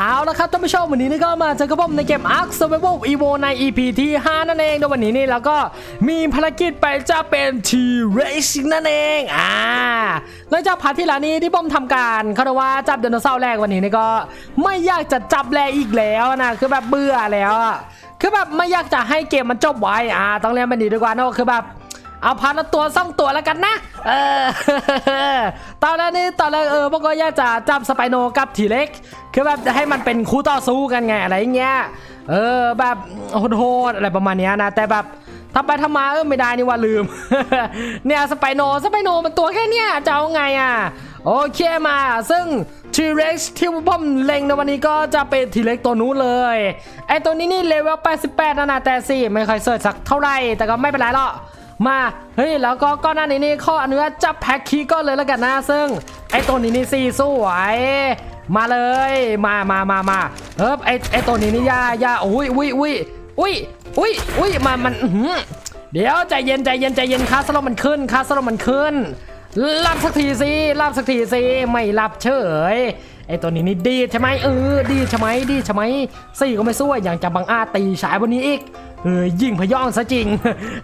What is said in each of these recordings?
เอาละครับท่านผู้ชมวันนี้นี่ก็มาเจอกับผมในเกม Ark Survival Evo ใน EP ที่ 5 นั่นเองในวันนี้นี่เราก็มีภารกิจไปจะเป็น T-Rex นั่นเองอ่าหลังจากพาร์ทที่แล้วนี้ที่ผมทำการเขาเรียกว่าจับไดโนเสาร์แรกวันนี้นี่ก็ไม่อยากจะจับแลอีกแล้วนะคือแบบเบื่อแล้วอะคือแบบไม่อยากจะให้เกมมันจบไว้อ่าต้องเรียนมันดีดีกว่าเนอะคือแบบ เอาพันละตัวซ่องตัวแล้วกันนะ เออ ตอนนี่ตอนแรกเออพวกก็อยากจะจับสไปโนกับทีเล็ก คือแบบจะให้มันเป็นคู่ต่อสู้กันไงอะไรเงี้ย เออแบบโหดๆอะไรประมาณนี้นะ แต่แบบทำไปทำมาเออไม่ได้นี่ว่าลืม เนี่ยสไปโนสไปโนมันตัวแค่เนี้ยจะเอาไงอะ โอเคมา ซึ่ง T-Rex ที่ผมเล็งในวันนี้ก็จะเป็น T-Rex ตัวนู้นเลย ไอตัวนี้นี่เลเวล 88นะนะแต่สิไม่ค่อยเสิร์ชสักเท่าไหร่แต่ก็ไม่เป็นไรหรอก มาเฮ้ยแล้วก็ก้อนหน้านี้นี่ข้ออนุญาตจับแพ็คคีย์ก็เลยแล้วกันนะซึ่งไอตัวนี้นี่สี่สวยมาเลยมามามามาเฮ้ยไอไอตัวนี้นี่ยายาอุ้ยอุ้ยอุ้ยอุ้ยอุ้ยอุ้ยมามันเดี๋ยวใจเย็นใจเย็นใจเย็นคาสโลมันขึ้นคาสโลมันขึ้นรับสักทีสิรับสักทีสิไม่รับเฉยไอตัวนี้นี่ดีใช่ไหมเออดีใช่ไหมดีใช่ไหมสี่ก็ไม่สู้อย่างจะบังอาตีฉายบนนี้อีก เออยิงพย่องซะจริง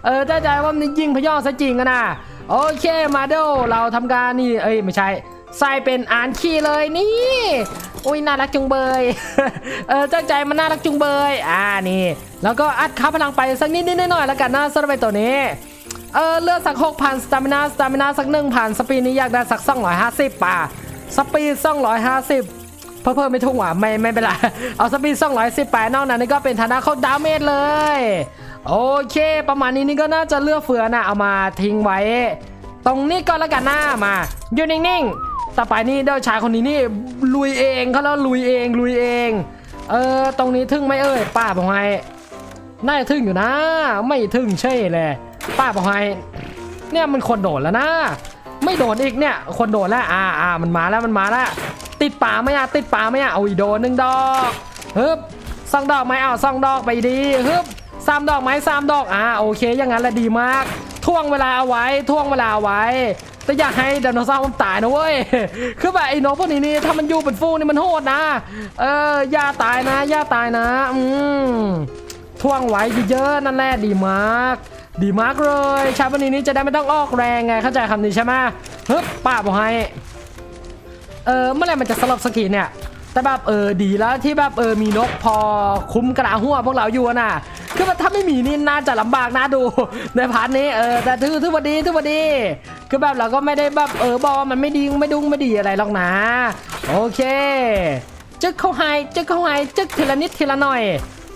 เออถ้าใจว่ามันยิงพย่องซะจริงอะนะโอเคมาเดลเราทำการนี่เอ้ยไม่ใช่ใส่เป็นอ่านคีย์เลยนี่อุ้ยน่ารักจุงเบย เออจ้าใจมันน่ารักจุงเบย อ่านี่ แล้วก็อัดค่าพลังไปสักนิดนิดหน่อยแล้วกันนะสำหรับตัวนี้ เออเลือดสักหกพันสตามินาสตามินาสักหนึ่งพันสปีดนี้อยากได้สักสองร้อยห้าสิบป่ะสปีดสองร้อยห้าสิบ เพิ่มเพิ่มไม่ทุ่งว่ะไม่ไม่เป็นไรเอาสปีดสองร้อยสิบไปนอกนั้นนี่ก็เป็นฐานะเขาดาเมจเลย โอเค ประมาณนี้นี่ก็น่าจะเลือกเฟือนะเอามาทิ้งไว้ ตรงนี้ก็แล้วกันหน้ามาอยู่นิ่งๆต่อไปนี่เดี๋ยวชายคนนี้นี่ลุยเองเขาแล้วลุยเองลุยเอง เออตรงนี้ทึ่งไหม่เอ่ยป้าบอกให้น่าทึ่งอยู่นะ ไม่ทึ่งใช่เลยป้าบอกให้เนี่ยมันคนโดดแล้วนะ ไม่โดดอีกเนี่ย คนโดดแล้วอ่าอ่ามันมาแล้วมันมาแล้ว ติดป่าไหมอะติดป่าไหมอะเอาอีโดนหนึ่งดอกฮึบสองดอกไหมเอาสองดอกไปดีฮึบสามดอกไหมสามดอกอ่าโอเค อย่างนั้นแหละดีมากท่วงเวลาเอาไว้ท่วงเวลาเอาไว้ แต่อยากให้ไดโนเสาร์มันตายนะเว้ยคือแบบไอ้นกพวกนี้นี่ถ้ามันอยู่เป็นฟูนี่มันโหดนะเอออย่าตายนะอย่าตายนะอืมท่วงไว้เยอะๆนั่นแหละดีมาก ดีมากเลยชาวันนี้นี้จะได้ไม่ต้องออกแรงไงเข้าใจคำนี้ใช่ไหมฮึบป้าบอกให้ เออเมื่อไหร่มันจะสลบสกทีเนี่ย แต่แบบเออดีแล้วที่แบบเออมีนกพอคุ้มกระหัวพวกเราอยู่น่ะคือว่าถ้าไม่มีนี่น่าจะลำบากนะดู ในพาร์ทนี้เออแต่ถือถือว่าดีถือว่าดี คือแบบเราก็ไม่ได้แบบเออบอกว่ามันไม่ดีไม่ดุงไม่ดีอะไรหรอกนะ โอเคจึ๊กเข้าให้จึ๊กเข้าให้จึ๊กทีละนิดทีละหน่อย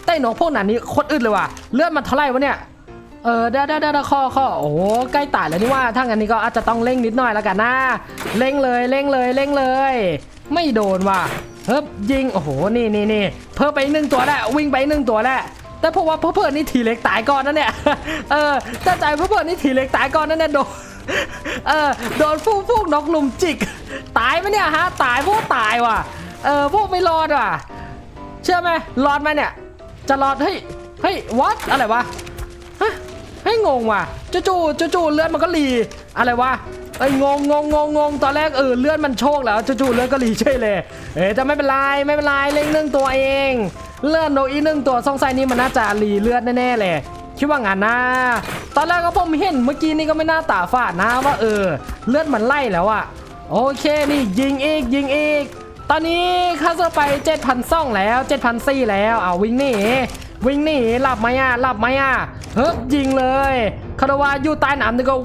ใต้หนองพวกนั้นนี่โคตรอึดเลยว่ะเลือดมันเท่าไหร่วะเนี่ย เออได้ได้ได้ข้อข้อโอ้โหใกล้ตายแล้วนี่ว่าถ้างั้นนี่ก็อาจจะต้องเร่งนิดหน่อยแล้วกันนะเร่งเลยเร่งเลยเร่งเลย ไม่โดนว่ะเฮ้ยยิงโอ้โหนี่นี่นี่เพิ่มไปหนึ่งตัวแล้ววิ่งไปหนึ่งตัวแล้วแต่เพราะว่าเพื่อนนี่ทีเล็กตายก่อนนะเนี่ยเออถ้าใจเพื่อนนี่ทีเล็กตายก่อนนั่นเนี่ยโดนเออโดนฟูกฟูกนกลุมจิก ตายไหมเนี่ยฮะตายพวกตายว่ะเออพวกไม่รอดว่ะเชื่อไหมรอดไหมเนี่ยจะรอดเฮ้ยเฮ้ยวัดอะไรวะ ให้งงว่ะจู่ๆจู่เลือดมันก็หลีอะไรวะไอ้งงงงงงงตอนแรกเออเลือดมันโชคแล้วจู่ๆเลือดก็หลีใช่เลย เอ๊ต่ไม่เป็นไรไม่เป็นไรเล่งหนึ่งตัวเอง เลือดโนอีหนึ่งตัวสงสัยนี้มันน่าจะหลีเลือดแน่ๆเลยคิดว่างานนะตอนแรกก็ผมเห็นเมื่อกี้นี่ก็ไม่น่าตาฝาดนะว่าเออ เลือดมันไล่แล้วอะโอเคนี่ยิงอีกยิงอีกตอนนี้ค่าเสื้ไป7,000ซ่องแล้ว7,000ซี่แล้วเอาวิ่งนี่ วิ่งหนีหลับไหมอะหลับไหมอะเฮ้ยยิงเลยคาราวาอยู่ใต้น้ำนี่ก็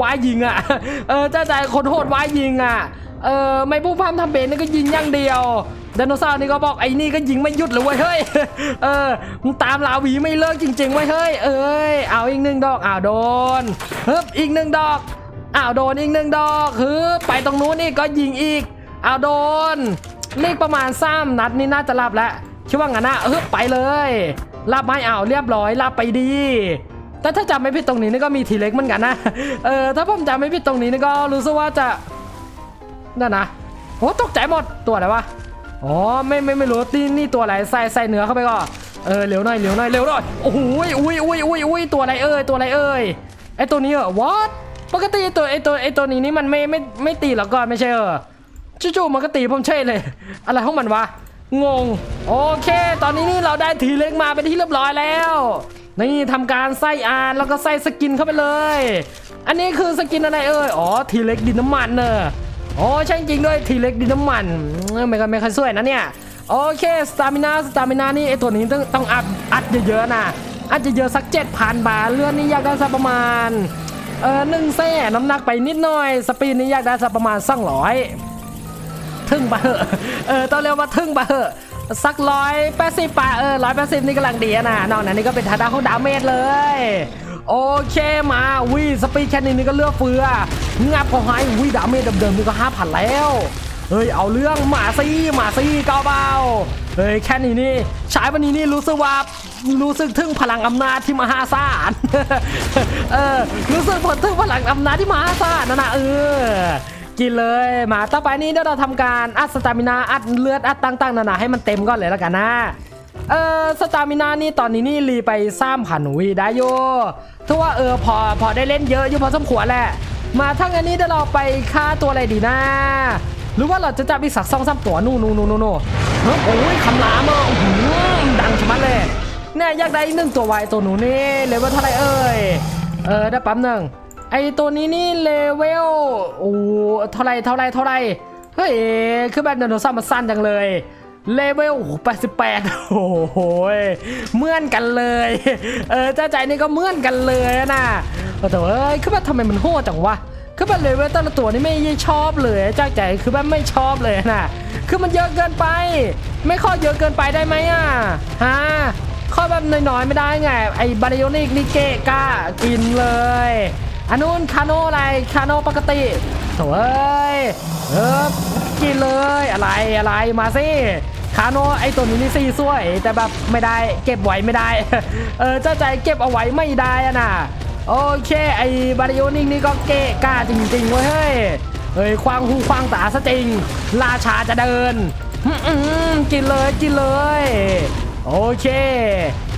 วายยิงอะ เออเจ้าใจคนโหดวายยิงอะ เออไม่พูดพร่ำทำเบนนี่ก็ยิงอย่างเดียวไดโนเสาร์นี่ก็บอกไอ้นี่ก็ยิงไม่หยุดเลยเว้ยเฮ้ย เออมึงตามลาวีไม่เลิกจริงๆเว้ยเฮ้ย เอ้ยเอาอีกหนึ่งดอกอ้าวโดนเฮึบอีกหนึ่งดอกอ้าวโดนอีกหนึ่งดอกฮึบไปตรงนู้นนี่ก็ยิงอีกเอาโดนนี่ประมาณซ้ำนัดนี่น่าจะรับแล้ว คิดว่างั้นนะเออไปเลยรับไม่เอาเรียบร้อยรับไปดีแต่ถ้าจำไม่ผิดตรงนี้นี่ก็มีทีเล็กเหมือนกันนะเออถ้าผมจำไม่ผิดตรงนี้นี่ก็รู้สึกว่าจะนั่นนะโอ้ตกใจหมดตัวอะไรวะอ๋อไม่ไม่ไม่รู้นี่นี่ตัวอะไรใส่ใส่เนื้อเข้าไปก่อนเออเร็วหน่อยเร็วหน่อยเร็วหน่อยโอ้โหอุ้ยอุ้ยอุ้ยอุ้ยตัวอะไรเอ่ยตัวอะไรเอ่ยไอตัวนี้เหรอ what ปกติตัวไอตัวไอตัวนี้นี่มันไม่ไม่ไม่ตีหรอกก่อนไม่ใช่เหรอจู่ๆมันก็ตีผมเฉยเลย อะไรของมันวะ งง โอเค ตอนนี้นี่เราได้ทีเล็กมาเป็นที่เรียบร้อยแล้ว นี่ทำการใส่อานแล้วก็ใส่สกินเข้าไปเลย อันนี้คือสกินอะไรเอ่ยอ๋อทีเล็กดินน้ำมันเนอะอ๋อใช่จริงด้วยทีเล็กดินน้ำมันไม่ค่อยไม่ค่อยสวยนะเนี่ยโอเคสตามินาสตามินานี่ไอตัวนี้ต้องต้องอัพอัดเยอะๆนะอาจจะเยอะสัก 7,000 บาทเลื่อนนี่อยากได้สักประมาณเออหนึ่งแส่น้ำหนักไปนิดหน่อย สปีดนี่อยากได้สักประมาณสองร้อย ทึ่งบะเหอะเออต้องเรียกว่าทึ่งบะเหอะสักร้อยแปดสิบปะเออร้อยแปดสิบนี่กำลังดีอะนะนอกนั้นนี่ก็เป็นทาดาของดาเมจเลยโอเคมาวิสปีดแค่นี้นี่ก็เลือกเฟืองับของหายวิดาเมจเดิมๆนี่ก็ห้าพันแล้วเฮ้ยเอาเรื่องหมาซี่หมาซี่เกาเบาเฮ้ยแค่นี้นี่ใช้วันนี้นี่รู้สึกว่ารู้สึกถึงพลังอำนาจที่มหาศาลเออรู้สึกผลถึงพลังอำนาจที่มหาศาลนั่นนะเออ กินเลยมาต่อไปนี้เดี๋ยวเราทำการอัดสตามินาอัดเลือดอัดต่างๆนานาให้มันเต็มก่อนเลยแล้วกันนะเออสตามินานี่ตอนนี้นี่รีไปสามพันวีได้โยถือว่าเออพอพอได้เล่นเยอะอยู่พอสมควรแหละ มาทั้งอันนี้เดี๋ยวเราไปฆ่าตัวอะไรดีนะ หรือว่าเราจะจับอีกสักสองสามตัวนู่นนู่นนู่นนู่นเฮ้ยโอ้ยคำรามอะอื้อหือดังชะมัดเลยเนี่ยอยากได้อีกหนึ่งตัวไวตัวหนูนี่เลเวลเท่าไรเอ่ยเออได้ปั๊มหนึ่ง ไอตัวนี้นี่เลเวลโอ้เท่าไรเท่าไรเท่าไรเฮ้ยคือแบบไดโนเสาร์มันสั้นจังเลยเลเวล88 โอ้โหเมื่อนกันเลย เออเจ้าใจนี่ก็เมื่อนกันเลยนะแต่ว่าเอ้ยคือแบบทำไมมันโหดจังวะ คือแบบเลเวลแต่ละตัวนี่ไม่ชอบเลย เจ้าใจคือแบบไม่ชอบเลยนะคือมันเยอะเกินไป ไม่ข้อเยอะเกินไปได้ไหมอะฮะข้อแบบน้อยๆไม่ได้ไง ไอ้บาริโอนิกนี่เกะกล้ากินเลย อันนู้นคาโนอะไรคาโนปกติโถ่เอ้ยเออกินเลยอะไรอะไรมาสิคาโนไอตัวนี้นี่ซีสวย แต่แบบไม่ได้เก็บไว้ไม่ได้ เออเจ้าใจเก็บเอาไว้ไม่ได้อะนะโอเคไอบาริโอนิกนี่ก็เกะกล้าจริงๆเว้ยเฮ้ยเฮ้ยควางหูควางตาซะจริง ราชาจะเดินกินเลยกินเลย โอเค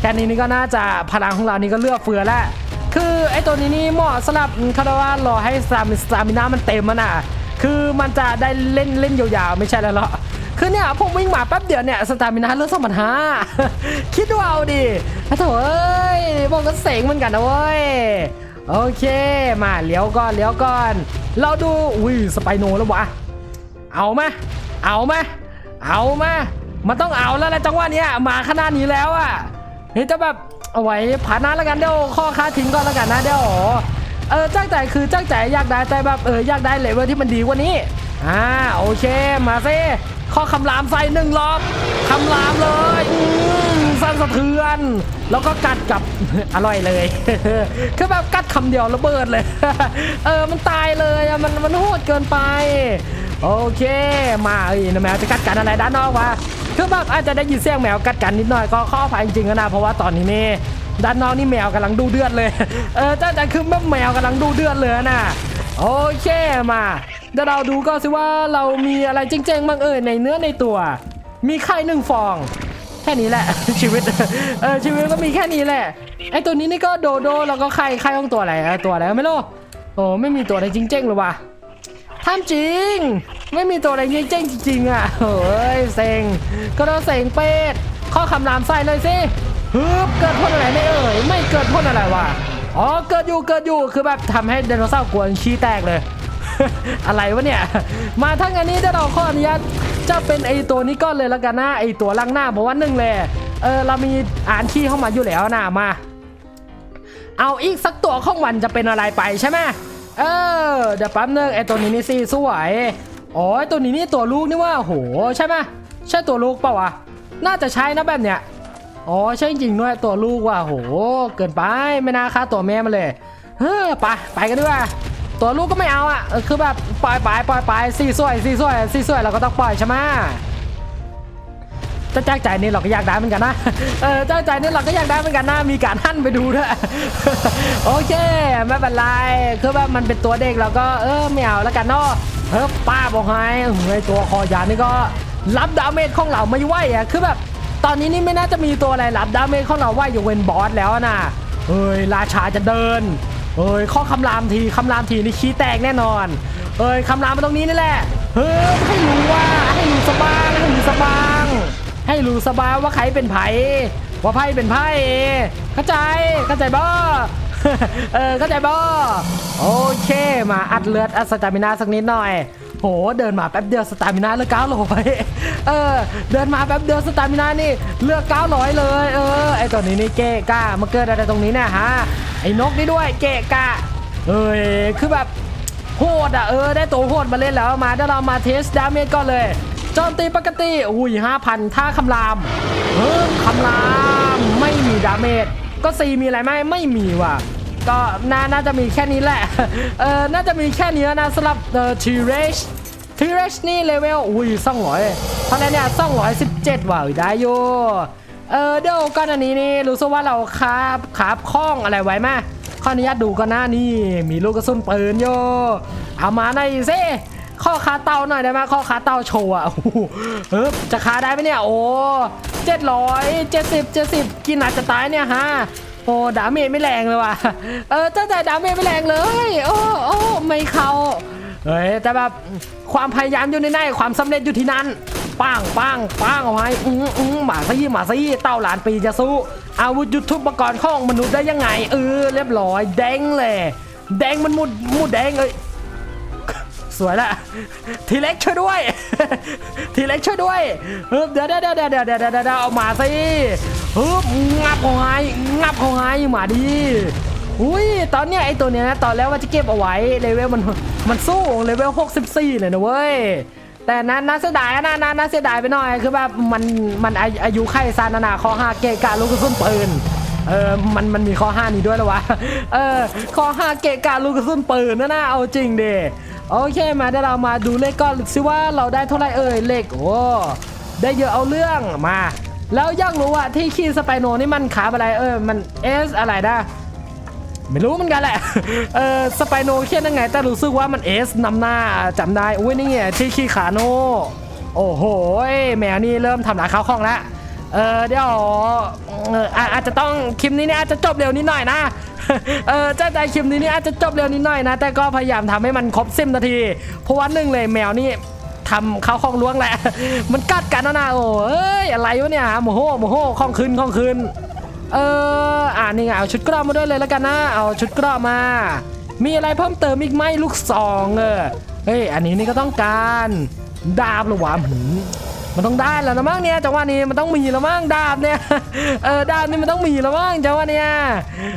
แค่นี้นี่ก็น่าจะพลังของเรานี่ก็เลือกเฟือแล้ว คือไอตัวนี้นี่เหมาะสำหรับคาราว่ารอให้สตามิสตามินามันเต็มมันอะ คือมันจะได้เล่นเล่นยาวๆไม่ใช่แล้วหรอกคือเนี่ยผมวิ่งมาแป๊บเดียวเนี่ยสตามินาเลือดสองพันห้าคิดดูเอาดิโถ่เอ้ยบอกก็เสงเหมือนกันนะเว้ยโอเคมาเลี้ยวก่อนเลี้ยวก่อน เราดูอุ้ยสไปโนแล้ววะเอามาเอามาเอามามันต้องเอาแล้วแหละจังหวะเนี้ยมาขนาดนี้แล้วอะเฮ้ยจะแบบ เอาไว้ผ่านหน้าแล้วกันเดี๋ยวข้อค้าทิ้งก่อนแล้วกันนะเดี๋ยวเออจ้างใจคือจ้างใจอยากได้แต่แบบเอออยากได้เลเวลที่มันดีกว่านี้อ่าโอเคมาซิข้อคำรามใส่หนึ่งรอบคำรามเลยสั่นสะเทือน แล้วก็กัดกับอร่อยเลยคือแบบกัดคำเดียวระเบิดเลย เออมันตายเลยมันมันโหดเกินไป โอเค มาเอ้ยนะแมวจะกัดกันอะไรด้านนอกวะ คือแบบอาจจะได้ยินเสียงแมวกัดกันนิดหน่อยก็ข้อภัยจริงๆนะเพราะว่าตอนนี้นี่ด้านนอกนี่แมวกำลังดูเดือดเลย เออจ้าจะคือแมวกำลังดูเดือดเลยนะโอเคมาเดี๋ยวเราดูก็สิว่าเรามีอะไรจริงๆบ้างเอ่ยในเนื้อในตัว มีไข่หนึ่งฟอง แค่นี้แหละ ชีวิตเออชีวิตก็มีแค่นี้แหละไอตัวนี้นี่ก็โดโดแล้วก็ไข่ไข่ของตัวอะไรตัวอะไรไม่รู้โอ้ไม่มีตัวอะไรจริงๆเลยว่ะ ทำจริง ไม่มีตัวอะไรเจ๊งจริง ๆ อะเฮ้ยเซ็งก็ต้องเซ็งเป็ดข้อคำรามใส่เลยสิฮึบเกิดพ่นอะไรไม่เอ่ยไม่เกิดพ่นอะไรวะอ๋อเกิดอยู่เกิดอยู่คือแบบทำให้ไดโนเสาร์กวนขี้แตกเลย อะไรวะเนี่ย มาทั้งอันนี้เดี๋ยวเราขออนุญาตจะเป็นไอตัวนี้ก้อนเลยและกันนะไอตัวล่างหน้าเพราะว่าหนึ่งเลยเออเรามีอ่านขี้เข้ามาอยู่แล้วนะมา เอาอีกสักตัวข้องมันจะเป็นอะไรไปใช่ไหม เออเดี๋ยวแป๊บนึงไอตัวนี้นี่สิสวยอ๋อไอตัวนี้นี่ตัวลูกนี่ว่าโหใช่ไหมใช่ตัวลูกเปล่าวะน่าจะใช่นะแบบเนี้ยอ๋อใช่จริงด้วยตัวลูกว่ะโห เกินไปไม่น่าค่าตัวแม่มาเลยเฮ้อไปไปกันดีกว่าตัวลูกก็ไม่เอาอะคือแบบปล่อยไปปล่อยไปสี่สวยสี่สวยสี่สวยเราก็ต้องปล่อยใช่ไหม จะจ้างใจนี่เราก็อยากได้เหมือนกันนะ เออจ้างใจนี่เราก็อยากได้เหมือนกันนะ มีการหั่นไปดูด้วย โอเค ไม่เป็นไร คือแบบมันเป็นตัวเด็กเราก็เออไม่เอาแล้วกันเนาะเออป้าบอกให้เฮ้ยตัวคอยานนี่ก็รับดาเมจของเราไม่ไหวอะ คือแบบตอนนี้นี่ไม่น่าจะมีตัวอะไรรับดาเมจของเราไหวอยู่เวนบอสแล้วนะเฮ้ยราชาจะเดินเฮ้ยข้อคำรามทีคำรามทีนี่ขี้แตกแน่นอนเฮ้ยคำรามมาตรงนี้นี่แหละเฮ้ยให้รู้ว่าให้รู้สบางให้รู้สบาง ให้รู้สบางว่าใครเป็นไผว่าไพ่เป็นไพ่เข้าใจเข้าใจบ่เออเข้าใจบ่โอเค มาอัดเลือดอัดสตามินาสักนิดหน่อย โหเดินมาแป๊บเดียวสตามินาเลือเก้าร้อยเออ เดินมาแป๊บเดียวสตามินานี่เลือกเก้าร้อยเลยเออไอตัวนี้นี่เกะกะมาเกิดอะไรตรงนี้เนี่ยฮะไอ้นกนี่ด้วยเกะกะเอ้ยคือแบบโหดอะเออได้ตัวโหดมาเล่นแล้วมาเดี๋ยวเรามาเทสดาเมจก่อนเลย โจมตีปกติอุ้ยห้าพันท่าคำรามเฮ้ยคำรามไม่มีดาเมจก็ซีมีอะไรไหมไม่มีว่ะก็น่าน่าจะมีแค่นี้แหละ เออน่าจะมีแค่นี้นะสำหรับเอ่อทีเรชทีเรชนี่เลเวลอุ้ยสองร้อยเท่านั้นเนี่ยสองร้อยสิบเจ็ดว่ะได้อยู่เออเดี๋ยวก่อนอันนี้นี่รู้สึกว่าเราคาบคาบคล้องอะไรไว้ไหมขออนุญาตดูก่อนหน้านี่ มีลูกกระสุนปืนโยเอามาหน่อยสิ ข้อขาเต่าหน่อยได้ไหมข้อขาเต่าโชว์อะโอ้โหเออจะขาได้ไหมเนี่ยโอ้เจ็ดร้อยเจ็ดสิบเจ็ดสิบกินอาจจะตายเนี่ยฮะโอ้ดาเมจไม่แรงเลยว่ะเออเจ้าใจดาเมจไม่แรงเลยโอ้โอ้ไม่เข้าเฮ้ยแต่แบบความพยายามอยู่ในนั้นความสำเร็จอยู่ที่นั้นปังปังปังเอาไว้อืออือหมาซี่หมาซี่เต่าหลานปีจะสู้อาวุธยุทธุปกรณ์ของมนุษย์ได้ยังไงเออเรียบร้อยแดงเลยแดงมันมุดมุดแดงเลย สวยละทีเล็กช่วยด้วย ทีเล็กช่วยด้วยเดี๋ยวเดี๋ยวเดี๋ยวเดี๋ยวเดี๋ยวเดี๋ยวเดี๋ยวเอามาสิเอองับเขาให้งับเขาให้มาดีอุ้ยตอนเนี้ยไอตัวเนี้ยนะตอนแรกว่าจะเก็บเอาไว้เลเวลมันมันสู้เลเวล64 เลยนะเว้ยแต่นั้นน่าเสียดายนะน่าน่าเสียดายไปหน่อยคือแบบมันมันอายุไขซานานาข้อห้าเกะกะลูกกระสุนปืนเออมันมันมีข้อห้านี้ด้วยหรอวะเออข้อห้าเกะกะลูกกระสุนปืนนะนะเอาจริงดิ โอเคมาเดี๋ยวเรามาดูเลขก่อนสิว่าเราได้เท่าไหร่เอ่ยเลขโอ้ได้เยอะเอาเรื่องมา แล้วอยากรู้ว่าที่คีสไปโนนี่มันขาอะไรเออมันเอสอะไรนะไม่รู้เหมือนกันแหละ เออสไปโนเขียนยังไง แต่รู้สึกว่ามันเอสนำหน้าจำได้อุ้ยนี่ไงที่คีขาโน โอ้โหแมวนี่เริ่มทำหนาข้าวคล่องแล้วเออเดี๋ยวออออาจจะต้องคลิปนี้เนี่ยอาจจะจบเร็วนิดหน่อยนะ เออเจ้าใจคลิปนี้นี่อาจจะจบเร็วนิดหน่อยนะ แต่ก็พยายามทำให้มันครบสิบนาที เพราะว่าหนึ่งเลยแมวนี่ทำข้าวคล่องล้วงแหละ มันกัดกันนะนะโอ้เอ้ยอะไรวะเนี่ยโมโหโมโหคล่องคืนคล่องคืนเอออ่านี่ไงเอาชุดกรอบมาด้วยเลยแล้วกันนะ เอาชุดกรอบมา มีอะไรเพิ่มเติมอีกไหมลูกซองเออเฮ้ยอันนี้นี่ก็ต้องการดาบหรอวะหื มันต้องได้แล้วนะมั้งเนี่ยจังหวะนี้มันต้องมีแล้วมั้งดาบเนี่ยเออดาบนี่มันต้องมีแล้วมั้งจังหวะเนี้ย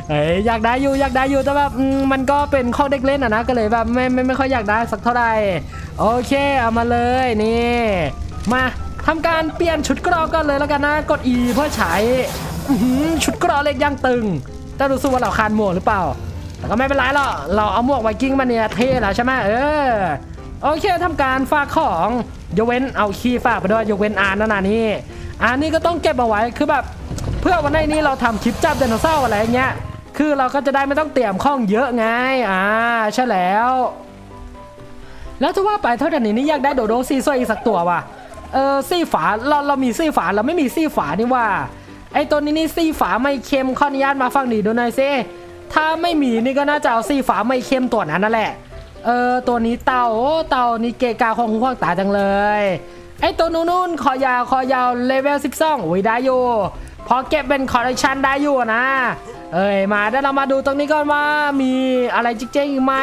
เฮ้ยอยากได้อยู่อยากได้อยู่แต่แบบมันก็เป็นข้อเด็กเล่นอะนะก็เลยแบบไม่ไม่ไม่ค่อยอยากได้สักเท่าไหร่โอเคเอามาเลยนี่มาทำการเปลี่ยนชุดกรอกันเลยแล้วกันนะกด E เพื่อใช้ชุดกราะเล็กย่างตึงแต่รู้สึกว่าเราคานหมวกหรือเปล่า แต่ก็ไม่เป็นไรหรอกเราเอาหมวกไวกิ้งมาเนี่ยเท่แล้วใช่ไหมเออ โอเคทำการฝากของยกเว้นเอาคีย์ฝากไปด้วยยกเว้นอ่านนั่นน่ะนี่อ่านนี่ก็ต้องเก็บเอาไว้คือแบบเพื่อวันนี้เราทำคลิปจับไดโนเสาร์อะไรเงี้ยคือเราก็จะได้ไม่ต้องเตรียมข้องเยอะไงอ่าใช่แล้ว แล้วถ้าว่าไปเท่านี้นี่อยากได้โดโดซีซวยอีกสักตัวว่ะเออซี่ฝาเราเรามีซี่ฝาเราไม่มีซี่ฝานี่ว่าไอตัวนี้นี่ซี่ฝาไม่เค็มขออนุญาตมาฟังดีดูหน่อยซิถ้าไม่มีนี่ก็น่าจะเอาซี่ฝาไม่เค็มตัวนั้นนั่นแหละ เออ ตัวนี้เต่าโอ้เต่านี่เกะกาของหูข้างตาจังเลย ไอตัวนู้นนู่นคอยาวคอยาวเลเวล12โอ้ยได้อยู่ พอเก็บเป็นคอร์เรชันได้อยู่นะ เอ้ยมาเดี๋ยวเรามาดูตรงนี้ก่อนว่ามีอะไรจิ๊กเจ๊งอีกไหม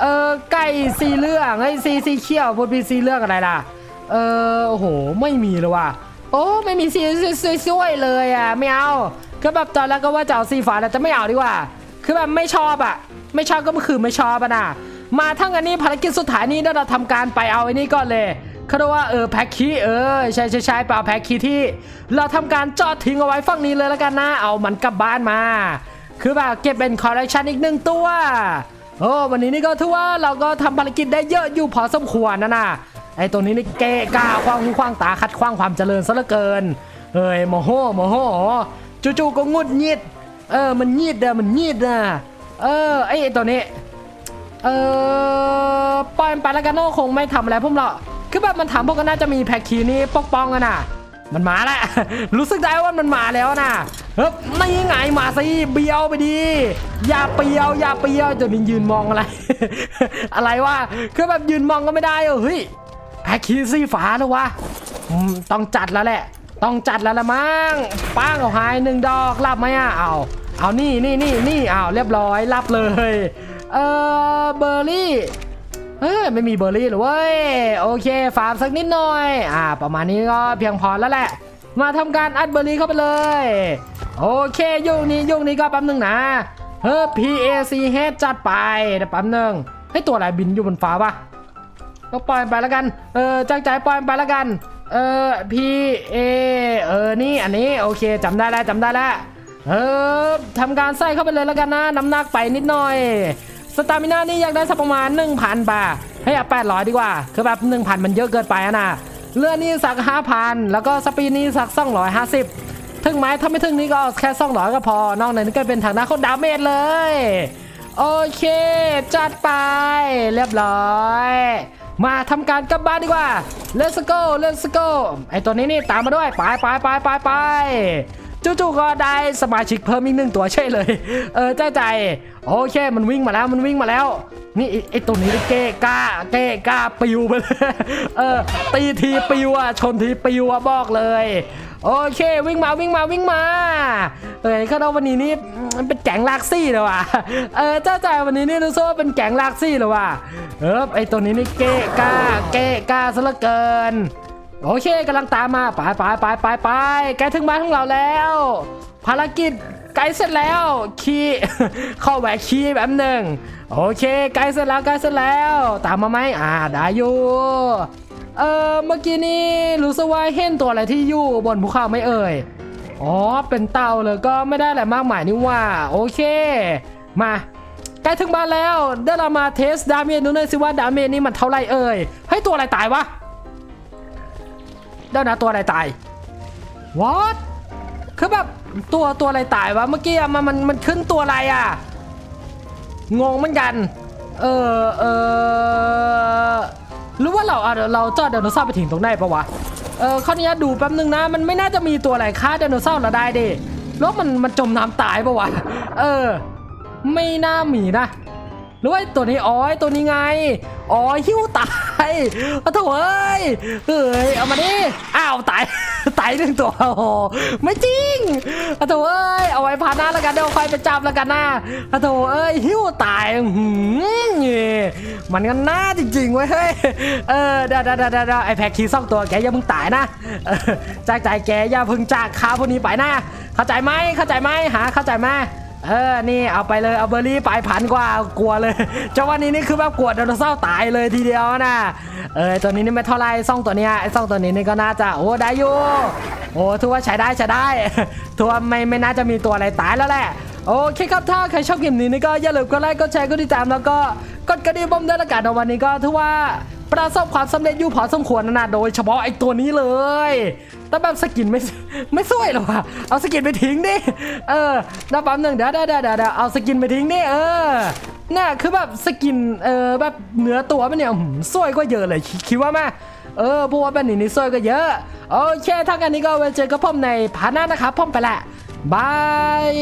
เออไก่สีเหลืองไอ้สีสีเขียวพูดพีสีเหลืองอะไรล่ะ เออโอ้โหไม่มีเลยว่ะโอ้ไม่มีสีสวยๆเลยอะไม่เอาก็แบบตอนแรกก็ว่าจะเอาสีฟ้าแต่จะไม่เอาดีกว่า คือแบบไม่ชอบอะ ไม่ชอบก็คือไม่ชอบอะนะ มาทั้งอันนี้ภารกิจสุดท้ายนี้เราทำการไปเอาไอ้นี่ก่อนเลยเขาเรียกว่าเออแพ็คคีเออใช่ใช่ใช่ไปเอาแพ็คคีที่ เราทำการจอดทิ้งเอาไว้ฝั่งนี้เลยแล้วกันนะ เอามันกลับบ้านมา คือแบบเก็บเป็นคอลเลคชันอีกหนึ่งตัวโอ้วันนี้นี่ก็ถือว่าเราก็ทำภารกิจได้เยอะอยู่พอสมควรนะนะไอ้ตัวนี้นี่เกะกาควางหูควางตาคัดควางความเจริญซะเหลือเกินเฮ้ยโมโหโมโหจู่ๆก็งุดหงิดเออมันงีดอะมันงีดอะเออไอ้ตัวนี้ เออปล่อยมันไปแล้วกันนอะคงไม่ทำอะไรพวกเราคือแบบมันถามพวกก็น่าจะมีแพ็คคีนี้ปกป้องกันน่ะ มันมาแล้ว รู้สึกได้ว่ามันมาแล้วนะเฮ้ยนี่ไงมาสิเบียวไปดีอย่าเปียวอย่าเปียวจะยืนมองอะไร อะไรวะคือแบบยืนมองก็ไม่ได้เออเฮ้ยแพ็คคีซี่ฝาแล้ววะต้องจัดแล้วแหละ ต้องจัดแล้วละมั้งป้างเอาหายหนึ่งดอกรับไหมอะเอาเอานี่นี่นี่นี่เอาเรียบร้อยรับเลย เออเบอร์รี่เฮ้ยไม่มีเบอร์รี่หรอเว้ยโอเคฟาร์มสักนิดหน่อย อ่า ประมาณนี้ก็เพียงพอแล้วแหละ มาทำการอัดเบอร์รี่เข้าไปเลย โอเคยุคนี้ยุคนี้ก็แป๊บนึงนะเฮ้ย PAC Head จัดไปเดี๋ยวแป๊บนึงให้ตัวอะไรบินอยู่บนฟ้าปะก็ปล่อยไปแล้วกัน เออจ้างใจปล่อยไปแล้วกัน เออ P A เออนี่อันนี้โอเคจำได้แล้วจำได้แล้วเออทำการใส่เข้าไปเลยแล้วกันนะน้ำหนักไปนิดหน่อย ตามิน่านี่อยากได้สักประมาณ 1,000บาทให้เอา800 ดีกว่า คือแบบ 1,000 มันเยอะเกินไปนะเลือดนี่สัก 5,000 แล้วก็สปีดนี่สัก 250 ถึงไหมถ้าไม่ถึงนี่ก็แค่200 ก็พอ นอกนั้นนี่ก็เป็นทางด้านดาเมจเลย โอเค จัดไปเรียบร้อยมาทำการกลับบ้านดีกว่า let's go let's go ไอตัวนี้นี่ตามมาด้วย ไปไปไปไปไป จู่ๆก็ได้สมาชิกเพิ่มอีกหนึ่งตัวใช่เลย เออใจใจโอเค มันวิ่งมาแล้วมันวิ่งมาแล้ว นี่ไอ้ไอตัวนี้นี่เก้กล้าเก้กล้าปิวไปเลยเออตีทีปิวอะชนทีปิวอะบอกเลยโอเควิ่งมาวิ่งมาวิ่งมาเอ้ยข้าวันนี้นี่มันเป็นแก๊งลากซี่เลยว่ะเออเจ้าจ่ายวันนี้นี่รู้สึกว่าเป็นแก๊งลากซี่เลยว่ะเออไอตัวนี้นี่เก้กล้าเก้กล้าซะเหลือเกิน โอเคกำลังตามมาไปไปไปไปไปใกลถึงบ้านของเราแล้ว ภารกิจใกลเสร็จแล้วคีเข้าแหวกคีแบบหนึ่งโอเคใกลเสร็จแล้วใกลเสร็จแล้ว ตามมาไหมอ่าได้อยู่เออเมื่อกี้นี้รู้สึกว่าเห็นตัวอะไรที่อยู่บนภูเขาไม่เอ่ยอ๋อเป็นเต่าเลยก็ไม่ได้อะไรมากมายนี่ว่า โอเค มาใกล้ถึงบ้านแล้วเดี๋ยวเรามาเทสดาเมจดูหน่อยสิว่าดาเมจนี่มันเท่าไรเอ่ยให้ตัวอะไรตายวะ เดี๋ยวนะตัวอะไรตาย what คือแบบตัวตัวอะไรตายวะเมื่อกี้มันมันมันขึ้นตัวอะไรอะงงเหมือนกันเออเออหรือว่าเราอะเดี๋ยวเราจอดไดโนเสาร์ไปถึงตรงไหนปะวะเออข้อนี้ดูแป๊บนึงนะ มันไม่น่าจะมีตัวอะไรฆ่าไดโนเสาร์เราได้ดิแล้วมันมันจมน้ำตายปะวะเออ ไม่น่ามีนะ หรือว่าไอ้ตัวนี้อ๋อตัวนี้ไงอ๋อหิ้วตายโอ้โถเอ้ยเฮ้ยเอามาดิอ้าวตายตายหนึ่งตัวโอ้โหไม่จริงโอ้โถเอ้ยเอาไว้พาหน้าแล้วกันเดี๋ยวคอยไปจับแล้วกันนะโอ้โถเอ้ยหิ้วตายหืมมันก็น่าจริงๆเว้ยเฮ้ยเออเดี๋ยวเดี๋ยวเดี๋ยวเดี๋ยวไอ้แพ็กคีสองตัวแกอย่าเพิ่งตายนะเออจากใจแกอย่าเพิ่งจากข้าพวกนี้ไปนะเข้าใจไหมเข้าใจไหมหาเข้าใจไหม เออ นี่เอาไปเลยเอาเบอร์รี่ไปพันกว่ากลัวเลยเจ้าวันนี้นี่คือแบบกลัวไดโนเสาร์ตายเลยทีเดียวนะเออตัวนี้นี่ไม่เท่าไรซ่องตัวเนี้ยไอ้ซ่องตัวนี้นี่ก็น่าจะโอ้ได้อยู่โอ้ถือว่าใช้ได้ใช้ได้ถือว่าไม่ไม่น่าจะมีตัวอะไรตายแล้วแหละโอเคครับถ้าใครชอบเกมนี้นี่ก็อย่าลืมกดไลค์กดแชร์กดติดตามแล้วก็กดกระดิ่งบอมด้วยละกันวันนี้ก็ถือว่าประสบความสำเร็จอยู่พอสมควรนะนะโดยเฉพาะไอ้ตัวนี้เลย แต่แบบสกินไม่ไม่สวยหรอวะเอาสกินไปทิ้งดิ เออแล้วแป๊บหนึ่งเดี๋ยวเดี๋ยวเดี๋ยวเดี๋ยวเอาสกินไปทิ้งดิ เออเนี่ยคือแบบสกิน เออแบบเนื้อตัวมันเนี่ยสวยกว่าเยอะเลยคิดว่าไหมเออพราะว่าแบบนี้นี่สวยก็เยอะ โอเคถ้ากันนี้ก็ไว้เจอกับผมในพาร์ทหน้านะครับผมไปละบาย